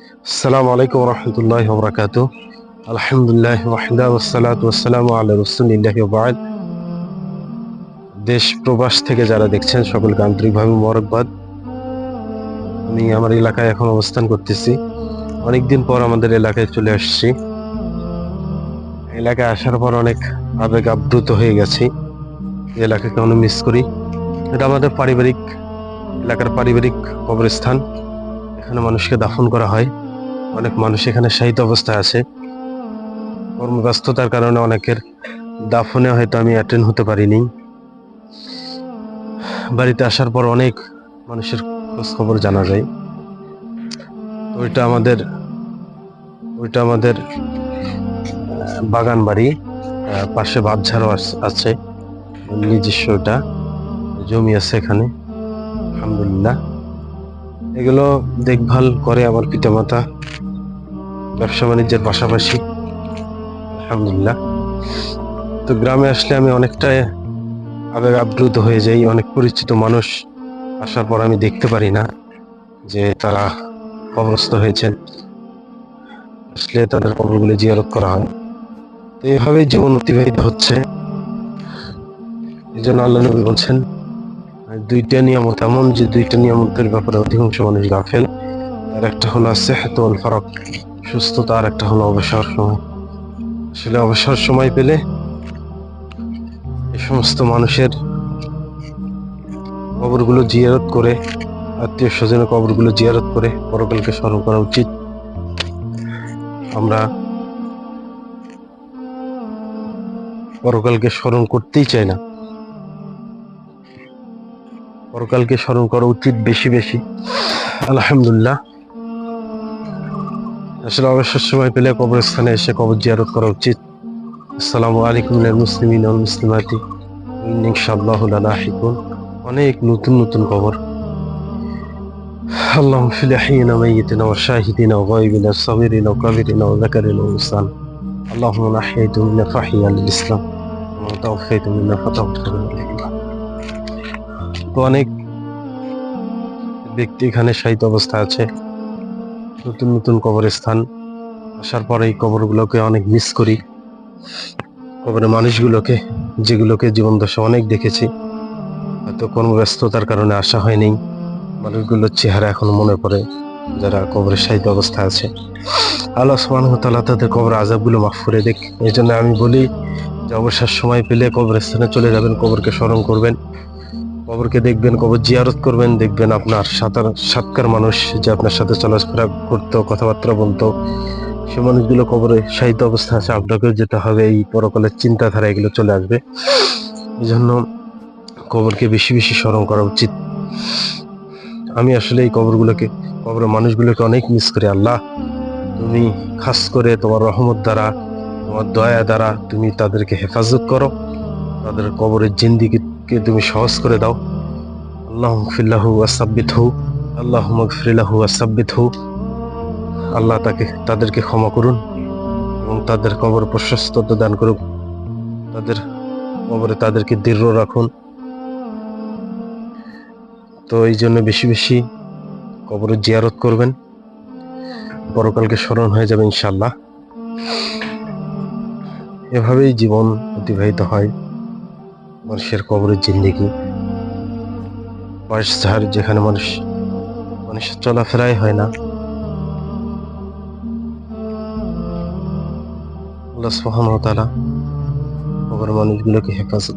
আসসালামু আলাইকুম রহমতুল্লাহ বরকাত আলহামদুলিল্লাহ ওয়াহদা ওয়াসসালাতু ওয়াসসালামু আলা রাসূলিল্লাহ ওয়া বা'দ। দেশ প্রবাস থেকে যারা দেখছেন, সকলকে আন্তরিকভাবে মোবারকবাদ। আমি আমার এলাকায় এখন অবস্থান করতেছি। অনেকদিন পর আমাদের এলাকায় চলে আসছি। এলাকায় আসার পর অনেক আবেগ আপ্লুত হয়ে গেছি। এলাকাকে অনেক মিস করি। এটা আমাদের পারিবারিক এলাকার পারিবারিক কবরস্থান। এখানে মানুষকে দাফন করা হয়। অনেক মানুষ এখানে শাহিত অবস্থায় আছে। কর্মব্যস্ততার কারণে অনেকের দাফনে হয়তো আমি অ্যাটেন্ড হতে পারিনি। বাড়িতে আসার পর অনেক মানুষের খোঁজ খবর জানা যায়। ওইটা আমাদের ওইটা আমাদের বাগান বাড়ি পাশে বাঁধঝাড়ও আছ- আছে। নিজস্ব ওটা জমি আছে এখানে। আলহামদুলিল্লাহ। এগুলো দেখভাল করে আমার পিতামাতা। ব্যবসা বাণিজ্যের পাশাপাশি। আলহামদুলিল্লাহ। তো গ্রামে আসলে আমি অনেকটাই আবেগ আপ্লুত হয়ে যাই, অনেক পরিচিত মানুষ আসার পর আমি দেখতে পারি না যে তারা কবরস্থ হয়েছেন। আসলে তাদের কবরগুলো জিয়ারত করা হয়। তো এইভাবেই জীবন অতিবাহিত হচ্ছে। এই জন্য আল্লাহ নবী বলছেন দুইটা নিয়ামত এমন যে দুইটা নিয়ামতের ব্যাপারে অধিকাংশ মানুষ গাফেল। আর একটা হলো সেহত ফারক, সুস্থতা, আর একটা হলো অবসর সময়। আসলে অবসর সময় পেলে এই সমস্ত মানুষের কবরগুলো জিয়ারত করে, আত্মীয় স্বজনের কবরগুলো জিয়ারত করে পরকালকে স্মরণ করা উচিত। আমরা পরকালকে স্মরণ করতেই চাই না। পরকালকে স্মরণ করা উচিত বেশি বেশি আলহামদুলিল্লাহ আসলে অবসর সময় পেলে কবরস্থানে এসে কবর জিয়ারত করা উচিত আসসালামু আলাইকুম লিল মুসলিমিন ওয়াল মুসলিমাতি ইনশাআল্লাহু লাহিকুন অনেক নতুন নতুন কবর اللهم في الحينا ميتنا وشاهدنا وغائبنا وصغيرنا وكبيرنا وذكرنا وانسان اللهم من احييت منا فاحيا للاسلام ومن توفيت منا فتوفنا لله তো অনেক ব্যক্তি এখানে শায়িত অবস্থা আছে। নতুন নতুন কবরস্থান। আসার পরে এই কবরগুলোকে অনেক মিস করি। কবরের মানুষগুলোকে, যেগুলোকে জীবন দশা অনেক দেখেছি। হয়তো কর্মব্যস্ততার কারণে আসা হয়নি। মানুষগুলোর চেহারা এখনও মনে পড়ে, যারা কবরের সাহিত্য অবস্থা আছে। আল্লাহ তাআলা তাদের কবর আজাবগুলো মাফ করে দেখ এই জন্য আমি বলি যে অবসর সময় পেলে কবরস্থানে চলে যাবেন, কবরকে স্মরণ করবেন। কবরকে দেখবেন কবর জিয়ারত করবেন, দেখবেন আপনার সাঁতার, সাতকার মানুষ যে আপনার সাথে চলাফেরা করতো, কথাবার্তা বলতো, সে মানুষগুলো কবরে সাহিত্য অবস্থা আছে, আপনাকেও যেতে হবে, এই পরকালের চিন্তাধারা এগুলো চলে আসবে। এই জন্য কবরকে বেশি বেশি স্মরণ করা উচিত। আমি আসলে এই কবরগুলোকে, কবরের মানুষগুলোকে অনেক মিস করি, আল্লাহ। তুমি খাস করে তোমার রহমত দ্বারা, তোমার দয়া দ্বারা তুমি তাদেরকে হেফাজত করো। তাদের কবরের জিন্দিগিকে তুমি সহজ করে দাও। আল্লাহ ফিল্লাহু আসাব্বিত হু আল্লাহ মগফিল্লাহু আসাব্বিত হু আল্লাহ তাকে, তাদেরকে ক্ষমা করুন এবং তাদের কবর প্রশস্ততা দান করুক। তাদের কবরে তাদেরকে দৃঢ় রাখুন। তো এই জন্য বেশি বেশি কবরের জিয়ারত করবেন। পরকালকে স্মরণ হয়ে যাবে ইনশাল্লাহ এভাবেই জীবন অতিবাহিত হয়। মানুষের কবরের জিন্দিগি। বয়স ঝাড় যেখানে মানুষ মানুষের চলাফেরাই হয় না। আল্লাহ সুহান ওয়া কবর মানুষগুলোকে হেফাজত